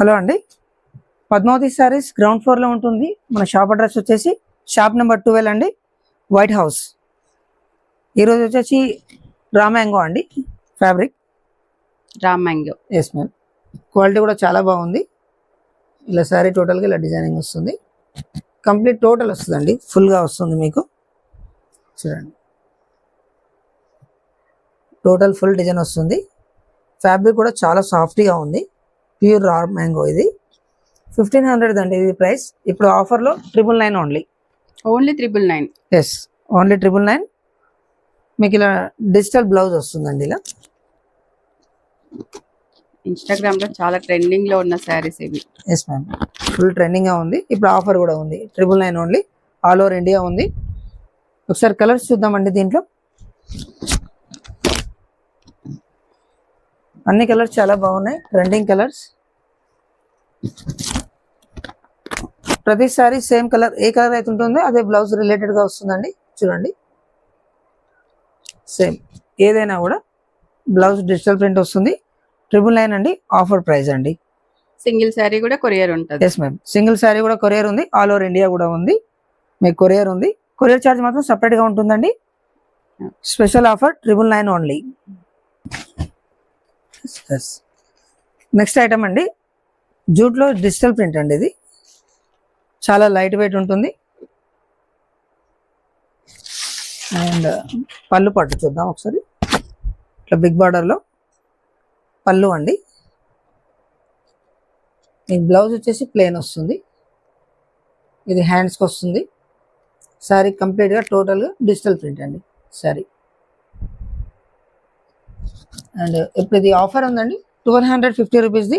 Hello అండి. Padmavati saris ground ఫ్లోర్లో ఉంటుంది. మన షాప్ అడ్రస్ వచ్చేసి షాప్ నెంబర్ ట్వెల్వ్ అండి. White House. ఈరోజు వచ్చేసి రామాంగో అండి. Fabric. Raw Mango. Yes ma'am quality కూడా చాలా బాగుంది. ఇలా శారీ టోటల్గా ఇలా డిజైనింగ్ వస్తుంది. కంప్లీట్ టోటల్ వస్తుందండి. ఫుల్గా వస్తుంది మీకు. చూడండి. టోటల్ ఫుల్ డిజైన్ వస్తుంది. ఫ్యాబ్రిక్ కూడా చాలా సాఫ్ట్గా ఉంది. ప్యూర్ రా మ్యాంగో ఇది. ఫిఫ్టీన్ హండ్రెడ్ అండి ఇది ప్రైస్. ఇప్పుడు ఆఫర్లో triple nine only. Only triple nine. Yes only triple nine. మీకు ఇలా డిజిటల్ బ్లౌజ్ వస్తుందండి ఇలా. ఇన్స్టాగ్రామ్లో చాలా ట్రెండింగ్లో ఉన్న శారీస్ ఇవి. ఎస్ మ్యామ్ ఫుల్ ట్రెండింగ్గా ఉంది. ఇప్పుడు ఆఫర్ కూడా ఉంది. Triple nine only. All over India ఉంది. ఒకసారి కలర్స్ చూద్దామండి దీంట్లో. అన్ని కలర్స్ చాలా బాగున్నాయి. Trending colours. ప్రతిసారి సేమ్ కలర్ ఏ కలర్ అయితే ఉంటుందో అదే బ్లౌజ్ రిలేటెడ్గా వస్తుందండి. చూడండి. సేమ్. ఏదైనా కూడా బ్లౌజ్ డిజిటల్ ప్రింట్ వస్తుంది. ట్రిపుల్ నైన్ అండి ఆఫర్ ప్రైస్ అండి. సింగిల్ శారీ కూడా కొరియర్ ఉంటుంది. ఎస్ మ్యామ్ సింగిల్ శారీ కూడా కొరియర్ ఉంది ఆల్ ఓవర్ ఇండియా కూడా ఉంది. మీకు కొరియర్ ఉంది. కొరియర్ ఛార్జ్ మాత్రం separate గా ఉంటుందండి. Special offer triple nine only next item అండి. జూట్లో డిజిటల్ ప్రింట్ అండి ఇది. చాలా లైట్ వెయిట్ ఉంటుంది. అండ్ పళ్ళు పట్టు చూద్దాం ఒకసారి. ఇట్లా బిగ్ బార్డర్లో పళ్ళు అండి. ఈ బ్లౌజ్ వచ్చేసి ప్లెయిన్ వస్తుంది. ఇది హ్యాండ్స్కి వస్తుంది. శారీ కంప్లీట్గా టోటల్గా డిజిటల్ ప్రింట్ అండి. శారీ అండ్ ఇప్పుడు ఇది ఆఫర్ ఉందండి. ట్వెల్వ్ హండ్రెడ్ ఫిఫ్టీ రూపీస్ది.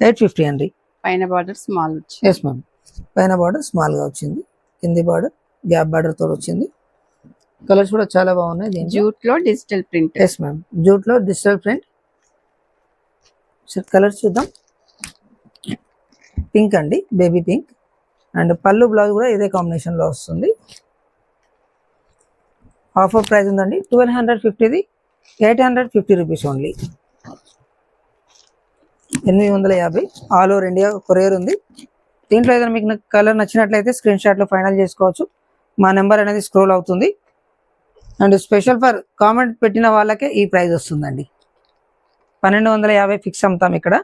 ఎయిట్ ఫిఫ్టీ అండి. పైన బార్డర్ స్మాల్ ఎస్ మ్యామ్ పైన బార్డర్ స్మాల్గా వచ్చింది. కింది బార్డర్ గ్యాప్ బార్డర్తో వచ్చింది. కలర్స్ కూడా చాలా బాగున్నాయి దీంట్లో. జూట్లో డిజిటల్ ప్రింట్. ఎస్ మ్యామ్ జూట్లో డిజిటల్ ప్రింట్. కలర్స్ చూద్దాం. పింక్ అండి. బేబీ పింక్ అండ్ పళ్ళు బ్లౌజ్ కూడా ఇదే కాంబినేషన్లో వస్తుంది. ఆఫర్ ప్రైస్ ఉందండి. Twelve hundred ఫిఫ్టీది eight hundred fifty rupees only ఎనిమిది వందల యాభై. ఆల్ ఓవర్ ఇండియా కొరియర్ ఉంది. దీంట్లో ఏదైనా మీకు కలర్ నచ్చినట్లయితే స్క్రీన్ షాట్లో ఫైనల్ చేసుకోవచ్చు. మా నెంబర్ అనేది స్క్రోల్ అవుతుంది. అండ్ స్పెషల్ ఫర్ కామెంట్ పెట్టిన వాళ్ళకే ఈ ప్రైస్ వస్తుందండి. పన్నెండు వందల యాభై ఫిక్స్ అమ్ముతాం ఇక్కడ.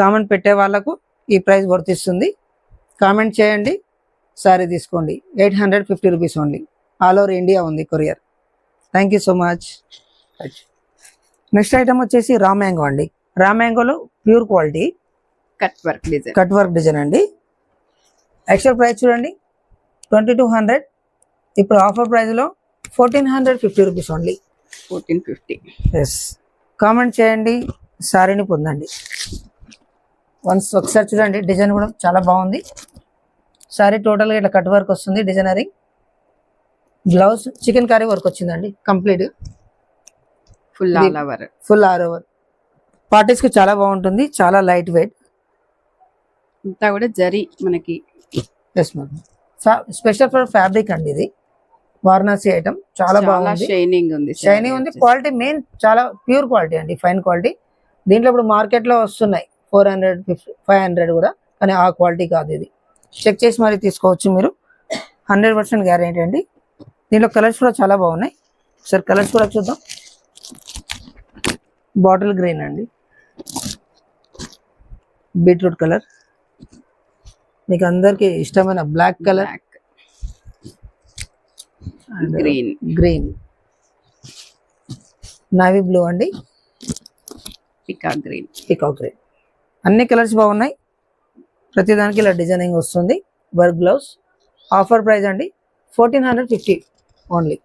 కామెంట్ పెట్టే వాళ్ళకు ఈ ప్రైస్ వర్తిస్తుంది. కామెంట్ చేయండి. సారీ తీసుకోండి. Eight hundred fifty rupees only all over India ఉంది courier thank you so much next item వచ్చేసి రా మ్యాంగో అండి. రా మ్యాంగోలో pure quality. Cut work design. Cut work design అండి. యాక్చువల్ ప్రైస్ చూడండి. Twenty two hundred. ఇప్పుడు offer ప్రైస్లో fourteen hundred fifty rupees only fourteen fifty. Yes comment చేయండి. సారీని పొందండి. వన్స్ ఒకసారి చూడండి. డిజైన్ కూడా చాలా బాగుంది. సారీ టోటల్గా ఇట్లా కట్ వర్క్ వస్తుంది డిజైనరింగ్ బ్లౌజ్ చికెన్ కర్రీ వర్క్ వచ్చిందండి. Complete full all over full all over పార్టీస్కి చాలా బాగుంటుంది చాలా లైట్ వెయిట్ అంతా కూడా జరి మనకి. ఎస్ స్పెషల్ ఫర్ ఫ్యాబ్రిక్ అండి ఇది. వారణాసి ఐటమ్ చాలా బాగుంది. షైనింగ్ ఉంది షైనీ ఉంది. క్వాలిటీ మెయిన్ చాలా ప్యూర్ క్వాలిటీ అండి ఫైన్ క్వాలిటీ దీంట్లో ఇప్పుడు మార్కెట్లో వస్తున్నాయి four hundred fifty five hundred కూడా కానీ ఆ క్వాలిటీ కాదు ఇది. చెక్ చేసి మరి తీసుకోవచ్చు మీరు. హండ్రెడ్ పర్సెంట్ గ్యారెంటీ అండి. దీంట్లో కలర్స్ కూడా చాలా బాగున్నాయి. సార్ కలర్స్ కూడా చూద్దాం. బాటిల్ గ్రీన్ అండి. Beetroot colour. మీకు అందరికి ఇష్టమైన black colour. Green green navy blue అండి. పికా గ్రీన్ పికాక్ గ్రీన్ అన్ని కలర్స్ బాగున్నాయి. ప్రతిదానికి ఇలా డిజైనింగ్ వస్తుంది. వర్క్ బ్లౌజ్ ఆఫర్ ప్రైస్ అండి. Fourteen hundred fifty only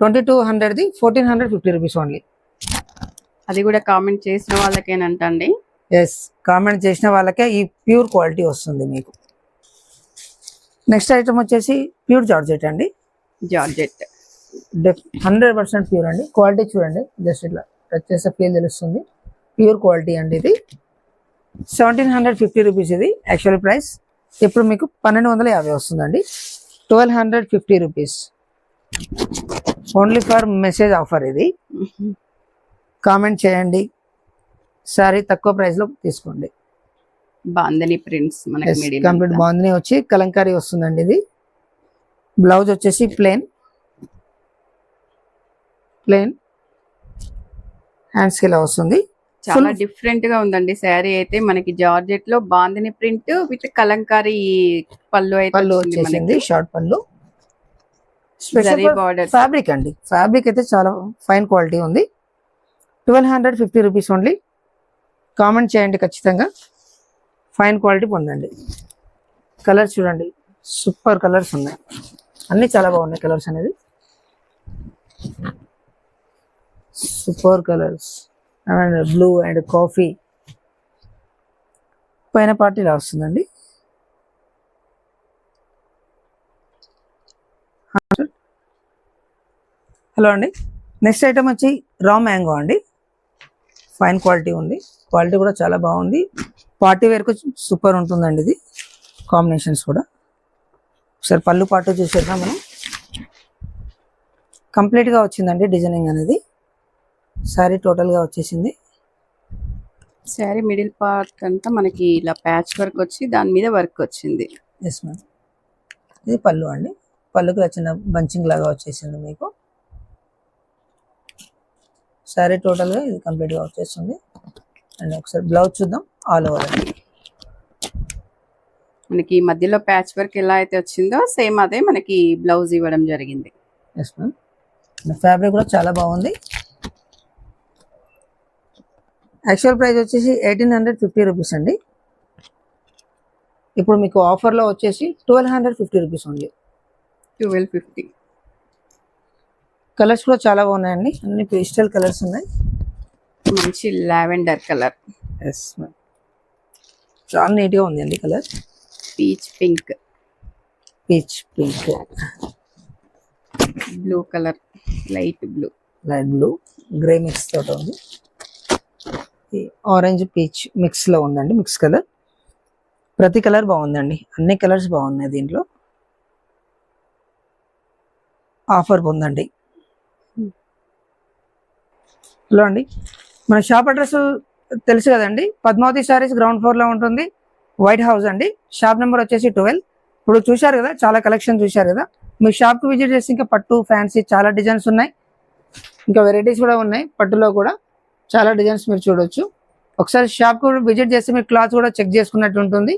twenty two హండ్రెడ్ది fourteen hundred fifty rupees only అది కూడా కామెంట్ చేసిన వాళ్ళకేనంటండి. ఎస్ కామెంట్ చేసిన వాళ్ళకే ఈ ప్యూర్ క్వాలిటీ వస్తుంది మీకు. నెక్స్ట్ ఐటమ్ వచ్చేసి ప్యూర్ జార్జెట్ అండి. జార్జెట్ హండ్రెడ్ పర్సెంట్ ప్యూర్ అండి. క్వాలిటీ చూడండి. జస్ట్ ఇట్లా టచ్ చేస్తే ఫీల్ తెలుస్తుంది. ప్యూర్ క్వాలిటీ అండి ఇది. సెవెంటీన్ హండ్రెడ్ ఫిఫ్టీ రూపీస్ ఇది యాక్చువల్ ప్రైస్ ఇప్పుడు మీకు పన్నెండు వందల యాభై వస్తుందండి. Twelve hundred fifty rupees only for message offer ఇది. కామెంట్ చేయండి. సారీ తక్కువ ప్రైస్లో తీసుకోండి. బాందని ప్రింట్స్ మనకి కంప్లీట్ బాగుంది వచ్చి కలంకారీ వస్తుందండి ఇది. బ్లౌజ్ వచ్చేసి ప్లేన్ ప్లేన్ హ్యాండ్స్ ఇలా వస్తుంది. చాలా డిఫరెంట్గా ఉందండి శారీ అయితే. మనకి జార్జెట్లో బాందని ప్రింట్ విత్ కలంకారీ పళ్ళు అయితే పళ్ళు వచ్చేసింది. షార్ట్ పళ్ళు. ఫ్యాబ్రిక్ అండి. ఫ్యాబ్రిక్ అయితే చాలా ఫైన్ క్వాలిటీ ఉంది. Twelve hundred fifty rupees only comment చేయండి ఖచ్చితంగా. ఫైన్ క్వాలిటీ పొందండి. కలర్స్ చూడండి. సూపర్ కలర్స్ ఉన్నాయి. అన్ని చాలా బాగున్నాయి కలర్స్ అనేది. Super colours and blue and coffee పైన పార్టీ ఇలా వస్తుందండి. హలో అండి. నెక్స్ట్ ఐటమ్ వచ్చి రా మ్యాంగో అండి. ఫైన్ క్వాలిటీ ఉంది. క్వాలిటీ కూడా చాలా బాగుంది. పార్టీ వేర్కు సూపర్ ఉంటుందండి ఇది. కాంబినేషన్స్ కూడా. ఒకసారి పళ్ళు పాటు చూసేద్దాం మనం. కంప్లీట్గా వచ్చిందండి డిజైనింగ్ అనేది. సారీ టోటల్గా వచ్చేసింది. శారీ మిడిల్ పార్ట్ అంతా మనకి ఇలా ప్యాచ్ వర్క్ వచ్చి దాని మీద వర్క్ వచ్చింది. ఎస్ మ్యామ్ ఇది పళ్ళు అండి. పళ్ళుకి చిన్న బంచింగ్ లాగా వచ్చేసింది మీకు. సారీ టోటల్గా ఇది కంప్లీట్గా వచ్చేస్తుంది అండ్ ఒకసారి బ్లౌజ్ చూద్దాం. ఆల్ ఓవర్ అండి మనకి ఈ మధ్యలో ప్యాచ్ వర్క్ ఎలా అయితే వచ్చిందో సేమ్ అదే మనకి బ్లౌజ్ ఇవ్వడం జరిగింది. ఎస్ మ్యామ్ ఫ్యాబ్రిక్ కూడా చాలా బాగుంది. యాక్చువల్ ప్రైస్ వచ్చేసి ఎయిటీన్ హండ్రెడ్ ఫిఫ్టీ రూపీస్ అండి. ఇప్పుడు మీకు ఆఫర్లో వచ్చేసి ట్వెల్వ్ హండ్రెడ్ ఫిఫ్టీ రూపీస్ ఉంది ట్వెల్వ్ ఫిఫ్టీ కలర్స్ కూడా చాలా బాగున్నాయండి. అన్ని పేస్టల్ కలర్స్ ఉన్నాయి. మంచి లావెండర్ కలర్. ఎస్ మ్యామ్ చాలా నీట్గా ఉంది అండి colour. Peach pink. Peach pink blue colour. Light blue. Light blue grey mix తోటి ఉంది. ఆరెంజ్ పీచ్ మిక్స్లో ఉందండి మిక్స్ కలర్. ప్రతి కలర్ బాగుందండి. అన్ని కలర్స్ బాగున్నాయి దీంట్లో. ఆఫర్ పొందండి హలో అండి. మన షాప్ అడ్రస్ తెలుసు కదండి. పద్మావతి సారీస్ గ్రౌండ్ ఫ్లోర్లో ఉంటుంది. వైట్ హౌస్ అండి. షాప్ నెంబర్ వచ్చేసి ట్వెల్వ్ ఇప్పుడు చూశారు కదా చాలా కలెక్షన్ చూశారు కదా. మీ షాప్కి విజిట్ చేసి ఇంకా పట్టు ఫ్యాన్సీ చాలా డిజైన్స్ ఉన్నాయి. ఇంకా వెరైటీస్ కూడా ఉన్నాయి. పట్టులో కూడా చాలా డిజైన్స్ మీరు చూడొచ్చు. ఒకసారి షాప్ కూడా విజిట్ చేస్తే మీరు క్లాత్ కూడా చెక్ చేసుకున్నట్టు ఉంటుంది.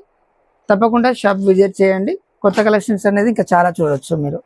తప్పకుండా షాప్ విజిట్ చేయండి. కొత్త కలెక్షన్స్ అనేది ఇంకా చాలా చూడొచ్చు మీరు.